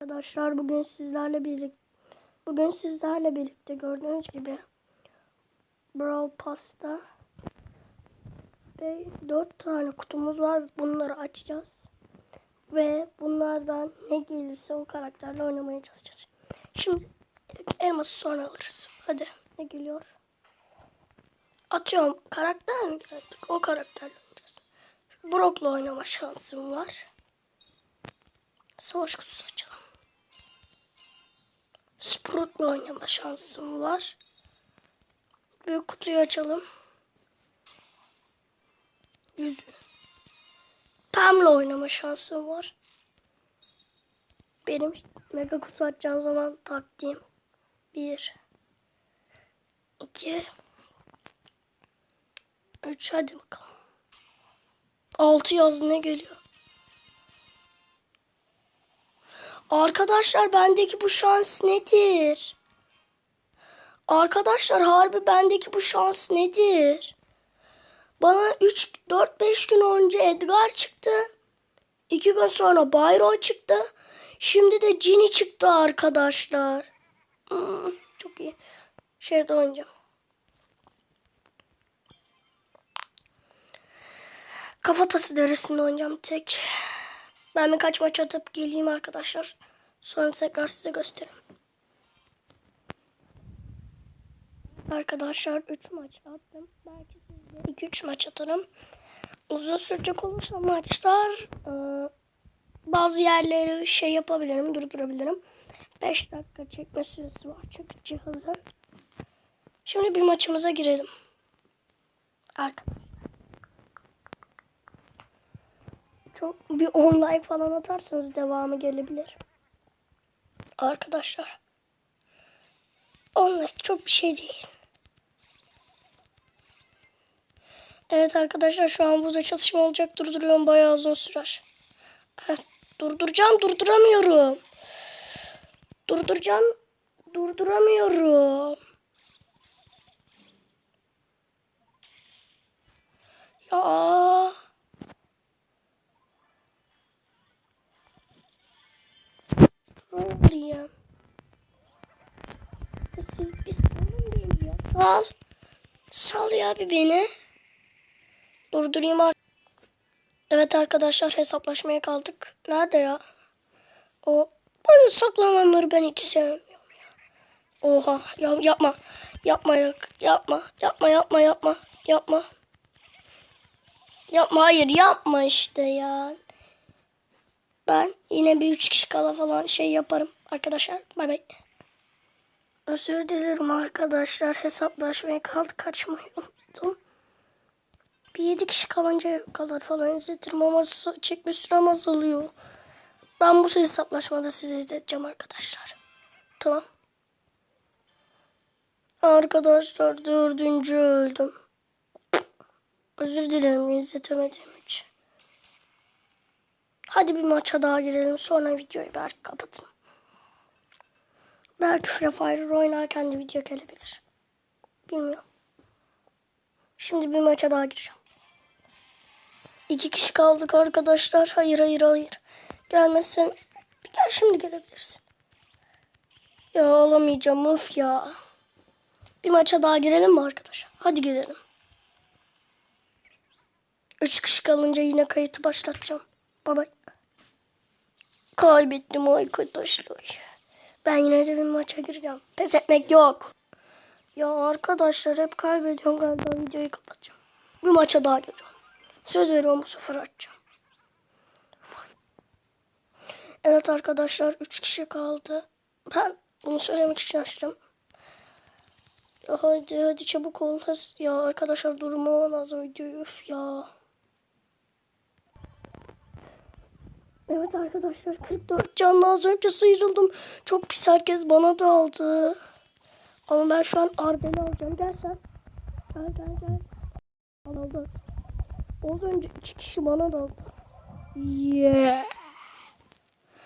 Arkadaşlar bugün sizlerle birlikte bugün sizlerle birlikte gördüğünüz gibi Brawl Pass'ta ve 4 tane kutumuz var. Bunları açacağız. Ve bunlardan ne gelirse o karakterle oynamaya çalışacağız. Şimdi elması sonra alırız. Hadi ne geliyor? Atıyorum. Karakter mi geldik? O karakterle oynayacağız. Brock'la oynama şansım var. Savaş kutusu açalım. Sprout'la oynama şansım var. Büyük kutuyu açalım. Yüzü. Pam'la oynama şansım var. Benim mega kutu açacağım zaman taktiğim. Bir. iki, Üç hadi bakalım. Altı yazdı ne geliyor? Arkadaşlar bendeki bu şans nedir? Arkadaşlar harbi bendeki bu şans nedir? Bana 3 4 5 gün önce Edgar çıktı. 2 gün sonra Byron çıktı. Şimdi de Ginny çıktı arkadaşlar. Hmm, çok iyi. Şeyde oynayacağım. Kafatası derisinde oynayacağım tek. Ben birkaç maç atıp geleyim arkadaşlar. Sonra tekrar size gösteririm. Arkadaşlar 3 maç attım. Belki siz de 2-3 maç atarım. Uzun sürecek olursa maçlar e, bazı yerleri şey yapabilirim, durdurabilirim. 5 dakika çekme süresi var çünkü cihazın. Şimdi bir maçımıza girelim. Arkadaşlar. Çok bir 10 like falan atarsanız devamı gelebilir. Arkadaşlar. 10 like çok bir şey değil. Evet arkadaşlar şu an burada çatışma olacak. Durduruyorum bayağı uzun sürer. Evet, durduracağım durduramıyorum. Durduracağım durduramıyorum. Ya. Şuraya ya. Siz bir salın beni ya. Sal. Sal ya bir beni. Durdurayım artık. Evet arkadaşlar hesaplaşmaya kaldık. Nerede ya? O böyle saklananları ben hiç sevmiyorum ya. Oha ya, yapma. Yapma yok. Yapma. Yapma yapma yapma. Yapma. Yapma hayır yapma işte ya. Ben yine bir üç kişi kala falan şey yaparım arkadaşlar. Bay bay. Özür dilerim arkadaşlar. Hesaplaşmaya kaldı kaçmayı unuttum. Bir yedi kişi kalınca kadar falan izletirim ama çekme sürem azalıyor. Ben bu hesaplaşmada size izleteceğim arkadaşlar. Tamam. Arkadaşlar dördüncü öldüm. Özür dilerim izletemediğim için. Hadi bir maça daha girelim sonra videoyu belki kapatın. Belki Free Fire oynarken de video gelebilir. Bilmiyorum. Şimdi bir maça daha gireceğim. İki kişi kaldık arkadaşlar. Hayır hayır hayır. Gelmezsen gel şimdi gelebilirsin. Ya alamayacağım of ya. Bir maça daha girelim mi arkadaşlar? Hadi girelim. Üç kişi kalınca yine kayıtı başlatacağım. Bye bye. Kaybettim arkadaşlar. Ben yine de bir maça gireceğim. Pes etmek yok. Ya arkadaşlar hep kaybediyorum galiba videoyu kapatacağım. Bir maça daha gireceğim. Söz veriyorum bu sefer açacağım. Evet arkadaşlar 3 kişi kaldı. Ben bunu söylemek için açtım. Hadi hadi çabuk ol. Ya arkadaşlar durmama lazım videoyu. Ya. Evet arkadaşlar 44 canlı az önce sıyrıldım. Çok pis herkes bana da aldı. Ama ben şu an Arden'i alacağım. Gel sen. Gel gel gel. Al aldı. Az önce iki kişi bana da aldı. Yeah.